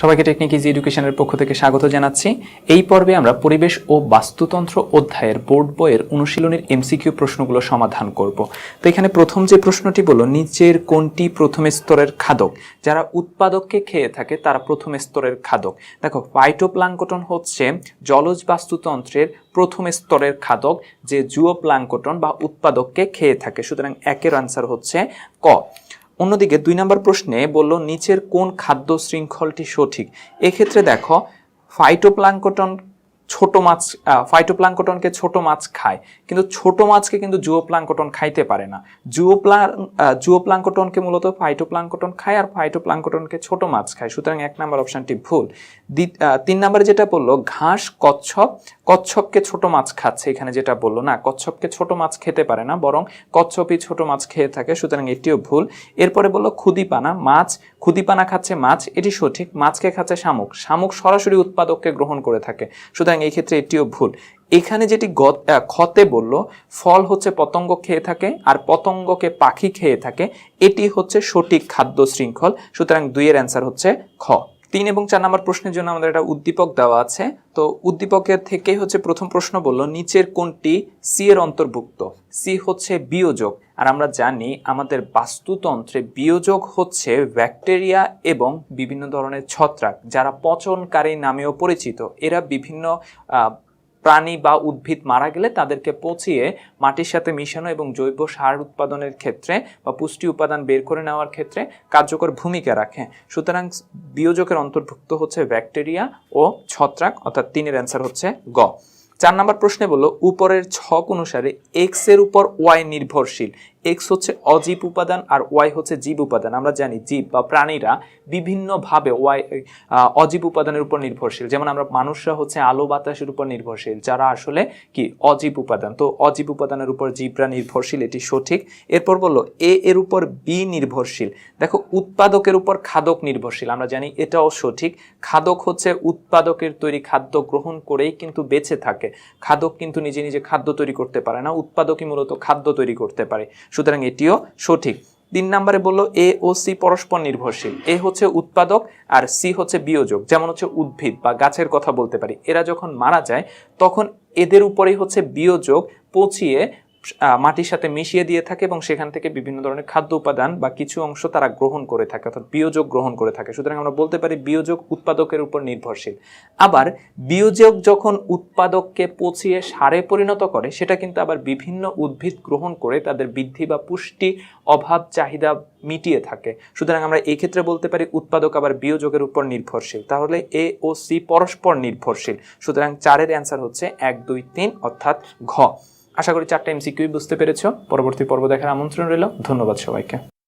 সবাইকে technique easy এডুকেশনের পক্ষ থেকে স্বাগত জানাচ্ছি। এই পর্বে আমরা পরিবেশ ও বাস্তুতন্ত্র অধ্যায়ের বোর্ড বইয়ের অনুশীলনের এমসিকিউ প্রশ্নগুলো সমাধান করব। তো এখানে প্রথম যে প্রশ্নটি বলো নিচের কোনটি প্রথম স্তরের খাদক? যারা উৎপাদককে খেয়ে থাকে, তারা প্রথম স্তরের খাদক। দেখো ফাইটোপ্লাঙ্কটন হচ্ছে জলজ বাস্তুতন্ত্রের প্রথম স্তরের খাদক যে জুও প্লাঙ্কটন বা উৎপাদককে খেয়ে থাকে। সুতরাং একের আনসার হচ্ছে ক। অন্যদিকে দুই নম্বর প্রশ্নে বলল নিচের কোন খাদ্য শৃঙ্খলটি সঠিক? এক্ষেত্রে দেখো ফাইটোপ্লাঙ্কটন ছোট মাছ ফাইটোপ্লাঙ্কটনকে ছোট মাছ খায়। কিন্তু ছোট মাছকে কিন্তু জুওপ্লাঙ্কটন খাইতে পারে না। জুওপ্লাং জুওপ্লাঙ্কটনকে মূলত ফাইটোপ্লাঙ্কটন খায় আর ফাইটোপ্লাঙ্কটনকে ছোট মাছ খায়। সুতরাং এক নম্বর অপশনটি ভুল। তিন নম্বরে যেটা বলল, ঘাস, কচ্ছপ, কচ্ছপকে ছোট মাছ খাচ্ছে এখানে যেটা বলল। না, কচ্ছপকে ছোট মাছ খেতে পারে না, বরং কচ্ছপই ছোট মাছ খেয়ে থাকে, সুতরাং এটিও ভুল। এরপরে বলল খুদিপানা মাছ খুদিপানা খাচ্ছে মাছ, এটি সঠিক। মাছকে খাচ্ছে শামুক। শামুক সরাসরি উৎপাদককে গ্রহণ করে থাকে। সুতরাং এই ক্ষেত্রে এটিও ভুল। এখানে যেটি ক্ষতে বলল, ফল হচ্ছে পতঙ্গ খেয়ে থাকে আর পতঙ্গকে পাখি খেয়ে থাকে। এটি হচ্ছে সঠিক খাদ্য শৃঙ্খল। সুতরাং দুইয়ের অ্যান্সার হচ্ছে খ। তিন এবং চার নম্বর প্রশ্নের জন্য আমাদের একটা উদ্দীপক দেওয়া আছে। তো উদ্দীপকের থেকেই হচ্ছে প্রথম প্রশ্ন বলল, নিচের কোনটি সি এর অন্তর্ভুক্ত? সি হচ্ছে বিয়োজক। আর আমরা জানি আমাদের বাস্তুতন্ত্রে বিয়োজক হচ্ছে ব্যাকটেরিয়া এবং বিভিন্ন ধরনের ছত্রাক, যারা পচনকারী নামেও পরিচিত। এরা বিভিন্ন প্রাণী বা উদ্ভিদ মারা গেলে তাদেরকে পচিয়ে মাটির সাথে মিশানো এবং জৈব সার উৎপাদনের ক্ষেত্রে বা পুষ্টি উপাদান বের করে নেওয়ার ক্ষেত্রে কার্যকর ভূমিকা রাখে। সুতরাং বিয়োজকের অন্তর্ভুক্ত হচ্ছে ব্যাকটেরিয়া ও ছত্রাক, অর্থাৎ তিনের অ্যান্সার হচ্ছে গ। চার নম্বর প্রশ্নে বলল, উপরের ছক অনুসারে এক্সের উপর ওয়াই নির্ভরশীল। এক্স হচ্ছে অজীব উপাদান আর ওয়াই হচ্ছে জীব উপাদান। আমরা জানি জীব বা প্রাণীরা বিভিন্নভাবে ওয়াই অজীব উপাদানের উপর নির্ভরশীল। যেমন আমরা মানুষরা হচ্ছে আলো বাতাসের উপর নির্ভরশীল, যারা আসলে কি অজীব উপাদান। তো অজীব উপাদানের উপর জীবরা নির্ভরশীল, এটি সঠিক। এরপর বলল এ এর উপর বি নির্ভরশীল। দেখো, উৎপাদকের উপর খাদক নির্ভরশীল। আমরা জানি এটাও সঠিক। খাদক হচ্ছে উৎপাদকের তৈরি খাদ্য গ্রহণ করেই কিন্তু বেঁচে থাকে। খাদক কিন্তু নিজে নিজে খাদ্য তৈরি করতে পারে না। উৎপাদকই মূলত খাদ্য তৈরি করতে পারে। সুতরাং এটিও সঠিক। তিন নম্বরে বলল এ ও সি পরস্পর নির্ভরশীল। এ হচ্ছে উৎপাদক আর সি হচ্ছে বিয়োজক, যেমন হচ্ছে উদ্ভিদ বা গাছের কথা বলতে পারি। এরা যখন মারা যায়, তখন এদের উপরেই হচ্ছে বিয়োজক পচিয়ে মাটির সাথে মিশিয়ে দিয়ে থাকে এবং সেখান থেকে বিভিন্ন ধরনের খাদ্য উপাদান বা কিছু অংশ তারা গ্রহণ করে থাকে, অর্থাৎ বিয়োজক গ্রহণ করে থাকে। সুতরাং আমরা বলতে পারি বিয়োজক উৎপাদকের উপর নির্ভরশীল। আবার বিয়োজক যখন উৎপাদককে পচিয়ে সারে পরিণত করে, সেটা কিন্তু আবার বিভিন্ন উদ্ভিদ গ্রহণ করে তাদের বৃদ্ধি বা পুষ্টি অভাব চাহিদা মিটিয়ে থাকে। সুতরাং আমরা এই ক্ষেত্রে বলতে পারি উৎপাদক আবার বিয়োজকের উপর নির্ভরশীল। তাহলে এ ও সি পরস্পর নির্ভরশীল। সুতরাং চারের অ্যান্সার হচ্ছে এক, দুই, তিন, অর্থাৎ ঘ। আশা করি চারটা এমসিকিউ বুঝতে পেরেছ। পরবর্তী পর্ব দেখার আমন্ত্রণ রইল। ধন্যবাদ সবাইকে।